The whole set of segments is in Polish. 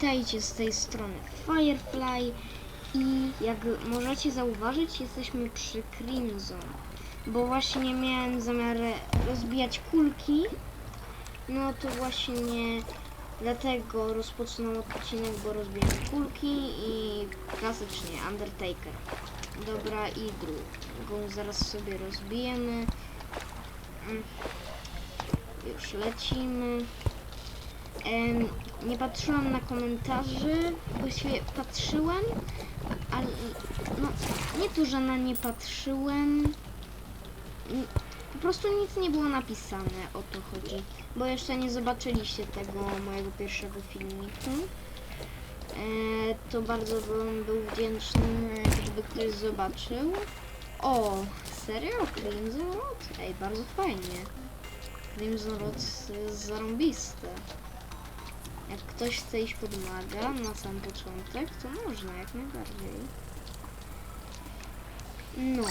Witajcie z tej strony Firefly i jak możecie zauważyć jesteśmy przy Crimson, bo właśnie miałem zamiar rozbijać kulki, no to właśnie dlatego rozpoczynam odcinek, bo rozbijam kulki i klasycznie Undertaker. Dobra i drugą zaraz sobie rozbijemy. Już lecimy. Nie patrzyłam na komentarze, właściwie patrzyłem, ale no nie to, że na nie patrzyłem. Po prostu nic nie było napisane, o to chodzi. Bo jeszcze nie zobaczyliście tego mojego pierwszego filmiku. E, to bardzo bym był wdzięczny, gdyby ktoś zobaczył. O, serio? Crimson Road? Ej, bardzo fajnie. Crimson Road jest zarąbiste. Jak ktoś chce iść pod maga na sam początek, to można jak najbardziej. No.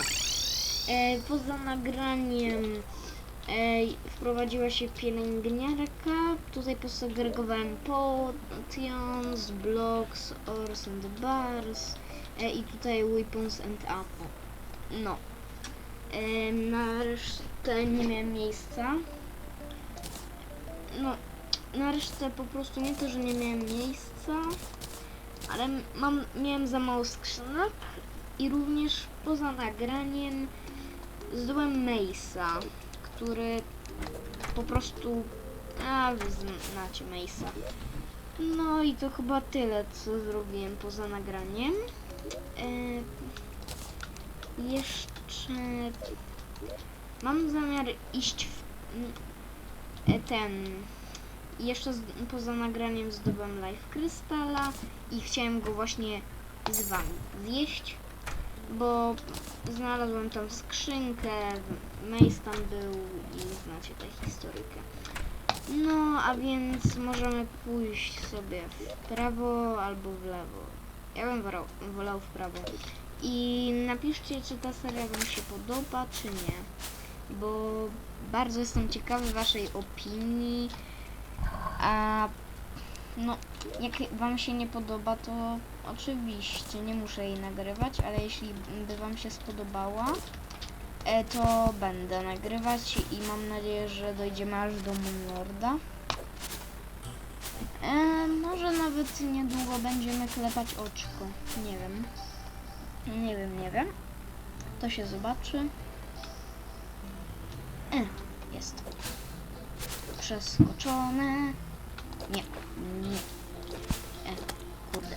E, poza nagraniem e, wprowadziła się pielęgniarka. Tutaj posegregowałem potions, blocks, ores and bars e, i tutaj weapons and ammo. No. E, na resztę nie miałem miejsca. No, na resztę po prostu nie to, że nie miałem miejsca, ale mam, miałem za mało skrzynek i również poza nagraniem zdobyłem Mace'a, który po prostu, a wy znacie Mace'a. No i to chyba tyle, co zrobiłem poza nagraniem. E, jeszcze mam zamiar iść w e, jeszcze z, poza nagraniem zdobyłem live krystala i chciałem go właśnie z wami zjeść, bo znalazłem tam skrzynkę, Mace tam był i znacie tę historykę. No, a więc możemy pójść sobie w prawo albo w lewo. Ja bym wolał, wolał w prawo. I napiszcie, czy ta seria wam się podoba, czy nie. Bo bardzo jestem ciekawy waszej opinii. A no, jak wam się nie podoba, to oczywiście nie muszę jej nagrywać, ale jeśli by wam się spodobała, e, to będę nagrywać i mam nadzieję, że dojdziemy aż do Moonlorda. E, może nawet niedługo będziemy klepać oczko. Nie wiem. Nie wiem, nie wiem. To się zobaczy. E, jest. Przeskoczone. Nie, nie. E, kurde.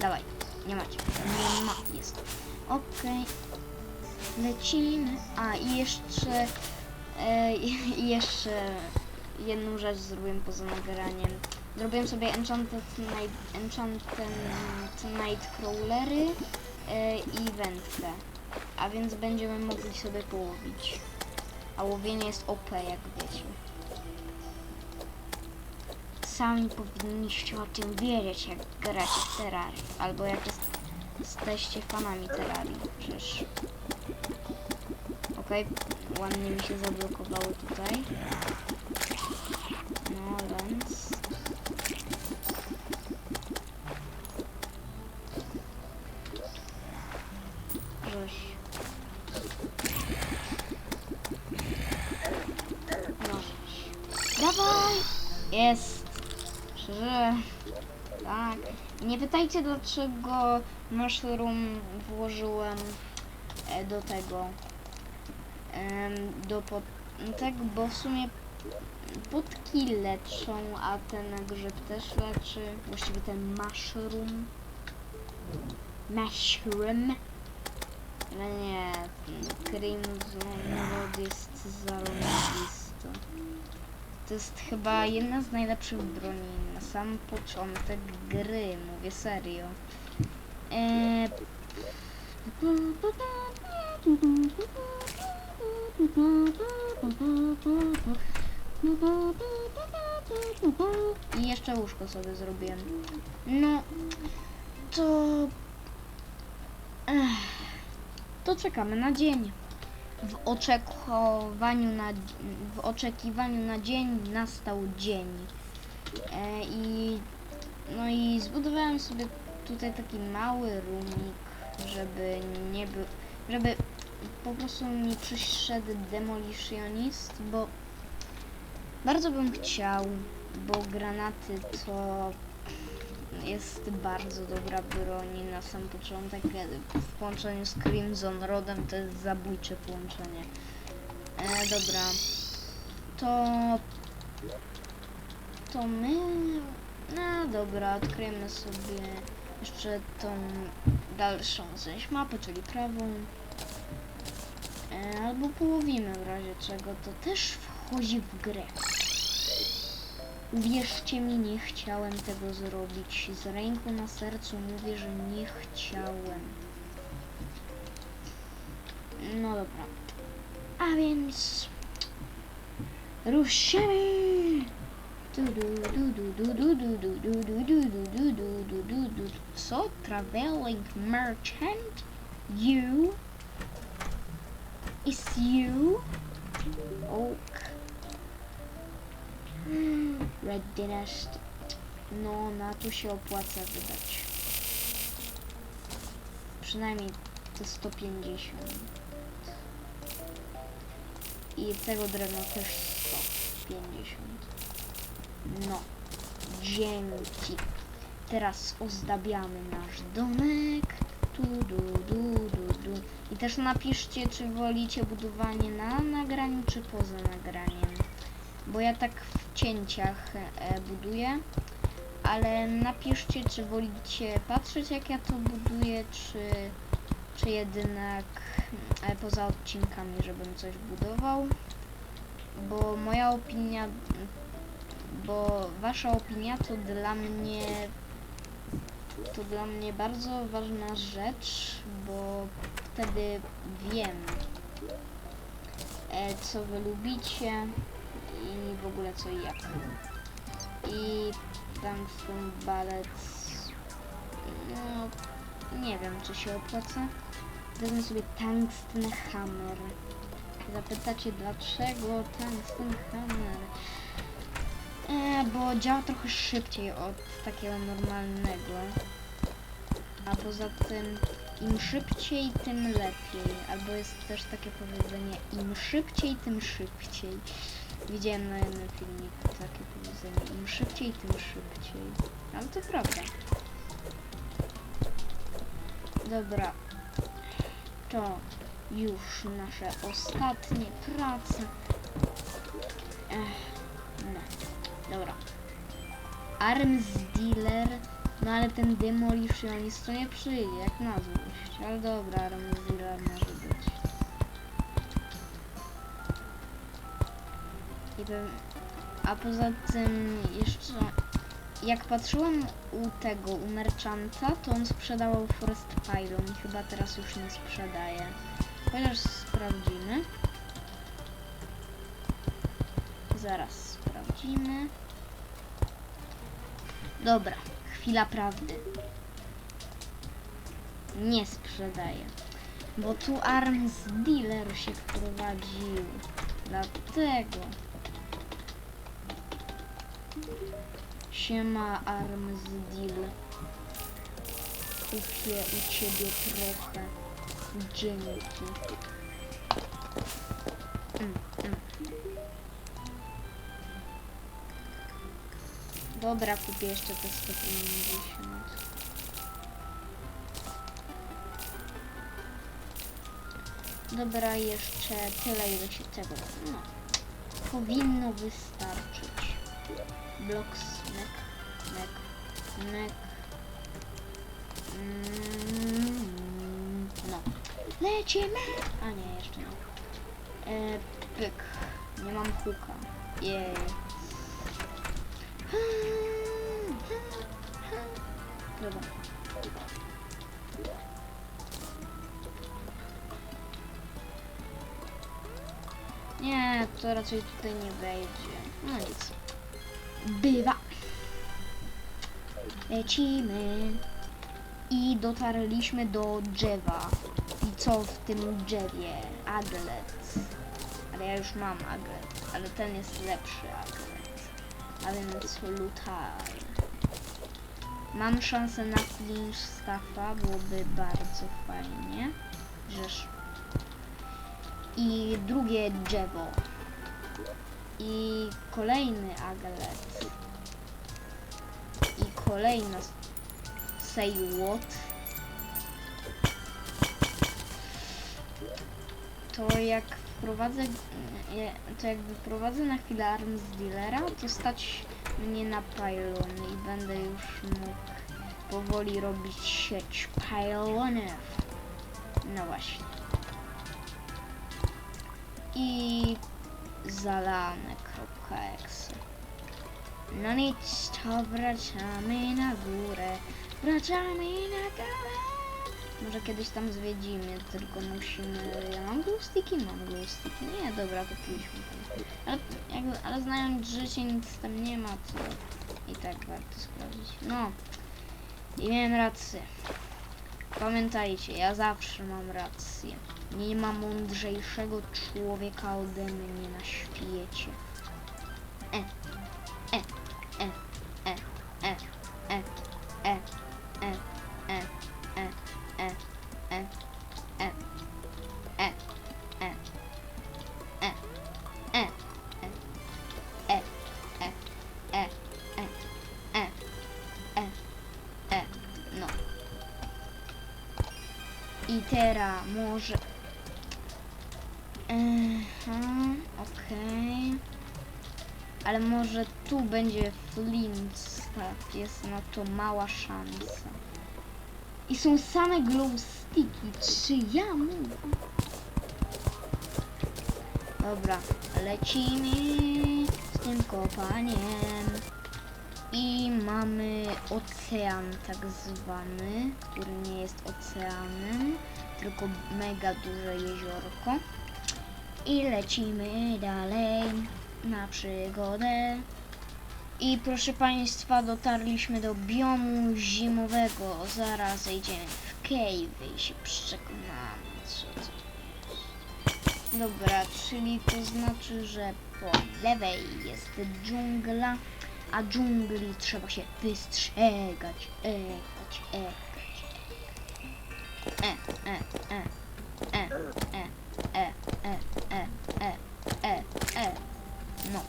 Dawaj, nie macie. Nie ma, jest. Okej. Lecimy. A i jeszcze. E, i jeszcze jedną rzecz zrobiłem poza nagraniem. Zrobiłem sobie Enchanted Night, Enchanted Nightcrawlery e, i wędkę. A więc będziemy mogli sobie połowić. A łowienie jest OP, jak wiecie. Sami powinniście o tym wiedzieć, jak gracie w Terrarii. Albo jak jest, jesteście fanami Terrarii. Przecież... Okej, ładnie mi się zablokowało tutaj. No, więc... Żeś... Dawaj! Jest! Że... Tak. Nie pytajcie dlaczego mushroom włożyłem e, do tego. do pod... Tak, bo w sumie podki leczą, a ten grzyb też leczy. Właściwie ten mushroom. Mushroom. No nie, Crimson Road jest zarąbisty. To jest chyba jedna z najlepszych broni na sam początek gry, mówię serio. Eee... I jeszcze łóżko sobie zrobiłem. No, to... Ech, to czekamy na dzień. W oczekiwaniu na, w oczekiwaniu na dzień nastał dzień. E, I no i zbudowałem sobie tutaj taki mały rumik, żeby nie był, żeby po prostu mi przyszedł demolitionist, bo bardzo bym chciał, bo granaty to jest bardzo dobra broń na sam początek, e, w połączeniu z Crimson Rodem to jest zabójcze połączenie. E, dobra, to to my no dobra, odkryjemy sobie jeszcze tą dalszą część mapy, czyli prawą. E, albo połowimy w razie czego, to też wchodzi w grę. Uwierzcie mi, nie chciałem tego zrobić. Z ręką na sercu mówię, że nie chciałem. No dobra. A więc... Ruszymy! Co? Traveling merchant? You? Is you? Oh. Red Dynasty. No, na to się opłaca wydać. Przynajmniej te 150. I tego drewna też 150. No, dzięki. Teraz ozdabiamy nasz domek. Tu, du, du, du, du. I też napiszcie, czy wolicie budowanie na nagraniu, czy poza nagraniem. Bo ja tak w cięciach e, buduję. Ale napiszcie, czy wolicie patrzeć, jak ja to buduję, czy, czy jednak e, poza odcinkami, żebym coś budował. Bo moja opinia bo wasza opinia to dla mnie to dla mnie bardzo ważna rzecz, bo wtedy wiem e, co wy lubicie i w ogóle co i jak. I Tungsten Ballet no nie wiem czy się opłaca. Wezmę sobie Tungsten Hammer. Zapytacie dlaczego Tungsten Hammer? E, bo działa trochę szybciej od takiego normalnego. A poza tym im szybciej, tym lepiej. Albo jest też takie powiedzenie im szybciej, tym szybciej. Widziałem na jednym filmiku takie powiedzenie. Im szybciej, tym szybciej. Ale to prawda. Dobra. To już nasze ostatnie prace. Ech, no. Dobra. Arms dealer. No ale ten demolitionist to nie przyjdzie, jak na złość. Ale dobra, dealer może być. I to, a poza tym jeszcze jak patrzyłem u tego, u merchanta, to on sprzedawał Forest Pylon i chyba teraz już nie sprzedaje. Chociaż sprawdzimy. Zaraz sprawdzimy. Dobra, chwila prawdy. Nie sprzedaję. Bo tu Arms Dealer się wprowadził. Dlatego. Siema Arms Deal. Kupię u ciebie trochę. Dzięki. Dobra, kupię jeszcze te 150. Dobra, jeszcze tyle ile się tego. No. Powinno wystarczyć. Blocks, nek, nek, nek. Mm, no. Lecimy! A nie, jeszcze nie. E, pyk. Nie mam huka. Jej. Dobra. Nie, to raczej tutaj nie wejdzie. No nic. Bywa. Lecimy. I dotarliśmy do drzewa. I co w tym drzewie? Aglet. Ale ja już mam aglet. Ale ten jest lepszy aglet. A więc lutar. Mam szansę na flinch staffa, byłoby bardzo fajnie. Żeż. I drugie drzewo. I kolejny aglet. I kolejna say what. To jak wprowadzę, nie, to jak wyprowadzę na chwilę arm z dealera, to stać mnie na pylon i będę już mógł powoli robić sieć pylonów. No właśnie. I zalane kropka exe. No nic, to wracamy na górę. Wracamy na górę. Może kiedyś tam zwiedzimy, tylko musimy... Ja mam glowsticki? Mam glowsticki. Nie, dobra, to piliśmy tam. Ale, ale znając życie, nic tam nie ma, to i tak warto sprawdzić. No, i miałem rację. Pamiętajcie, ja zawsze mam rację. Nie ma mądrzejszego człowieka ode mnie na świecie. E, I teraz może... Aha, okej. Ale może tu będzie flint staff. Jest na to mała szansa. I są same glow sticki. Czy ja mogę? Dobra, lecimy z tym kopaniem. I mamy ocean tak zwany, który nie jest oceanem, tylko mega duże jeziorko. I lecimy dalej na przygodę. I proszę Państwa, dotarliśmy do biomu zimowego. Zaraz zejdziemy w cave i się przekonamy, co to jest. Dobra, czyli to znaczy, że po lewej jest dżungla, a dżungli trzeba się wystrzegać. Ekać, ekać. E, e, e, e, e, e, e, e, e, e, e. No,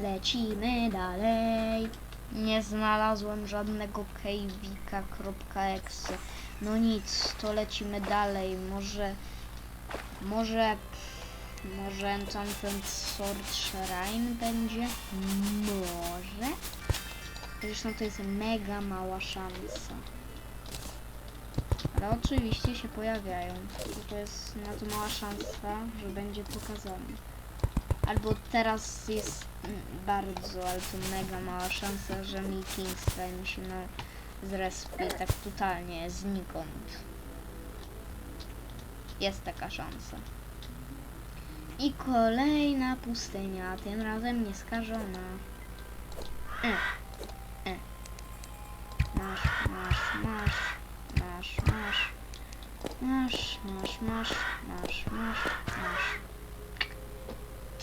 lecimy dalej. Nie znalazłem żadnego cave'ika.exe. No nic, to lecimy dalej. Może, może, może tamten Sword Shrine będzie? Może. Zresztą to jest mega mała szansa. Ale oczywiście się pojawiają. To jest na to mała szansa, że będzie pokazane. Albo teraz jest mm, bardzo, ale to mega mała szansa, że mi Kingstone się na zrespie tak totalnie znikąd. Jest taka szansa. I kolejna pustynia, tym razem nieskażona. E, e. Masz, masz, masz, masz, masz. Masz, masz, masz, masz, masz, masz.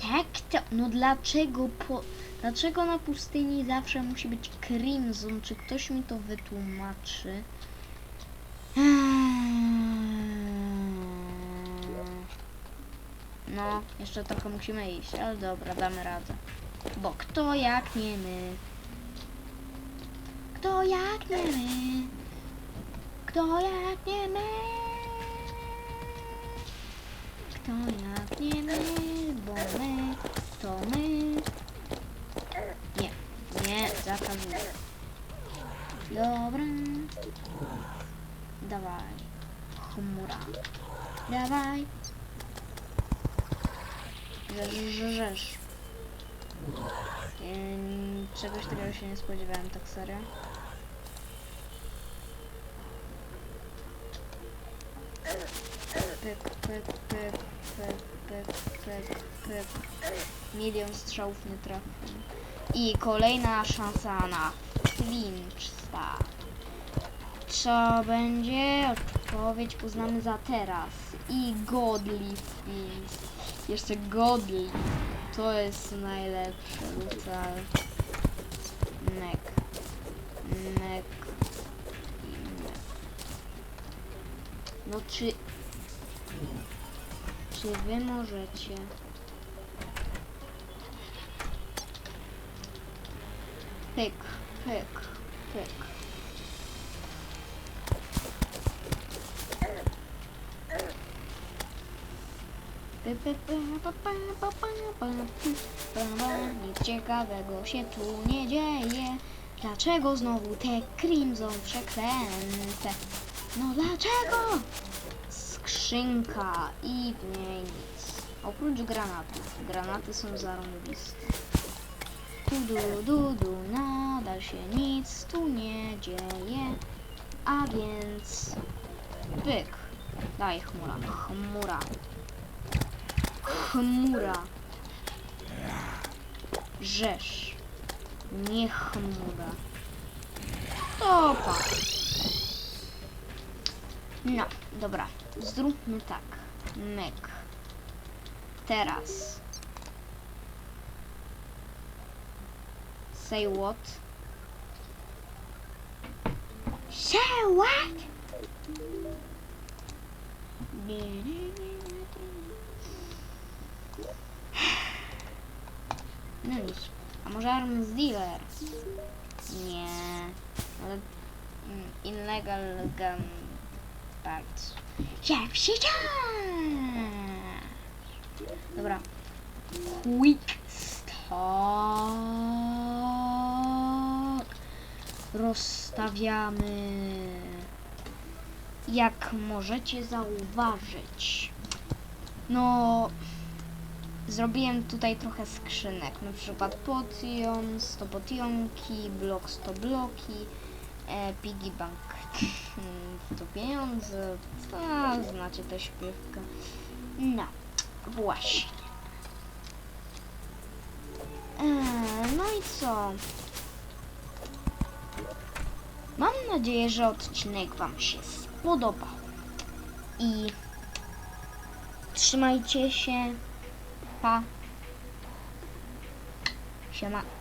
Tak to, no dlaczego po, dlaczego na pustyni zawsze musi być Crimson? Czy ktoś mi to wytłumaczy? No, jeszcze trochę musimy iść, ale dobra, damy radę. Bo kto jak nie my? Kto jak nie my? Kto jak nie my? Kto jak nie my? Bo my, to my. Nie, nie, zakazuję. Dobra. Dawaj. Chmura. Dawaj. Rzesz. Ym, Czegoś takiego się nie spodziewałem, tak serio. Pyk, pyk, pyk, pyk, pyk, pyk, pyk. Milion strzałów nie trafił. I kolejna szansa na flinch staff. Co będzie? Odpowiedź poznamy za teraz. I godly flinch. Jeszcze godly. To jest najlepsze. Lutar. nek, nek i nek. No czy... Czy wy możecie... Pyk, pyk, pyk. Nic ciekawego się tu nie dzieje. Dlaczego znowu te Crimson przeklęte? No dlaczego? Skrzynka i w niej nic. Oprócz granatów. Granaty są zarąbiste. Tu du du du, nadal się nic tu nie dzieje. A więc... Pyk. Daj chmura. Chmura. Chmura. Rzesz. Nie chmura. Topa. No, dobra. Zróbmy tak. Myk. Teraz. Say what? Say what? Nic. A może Arms Dealer? Nie. Ale mm, illegal gun parts. Jak się Dobra. Quick stock. Rozstawiamy. Jak możecie zauważyć. No, zrobiłem tutaj trochę skrzynek, na przykład potions to potionki, blok 100 bloki, e, piggy bank to pieniądze, co znaczy to śpiewka. No, właśnie. E, no i co? Mam nadzieję, że odcinek Wam się spodobał. I trzymajcie się. Pa. Siema.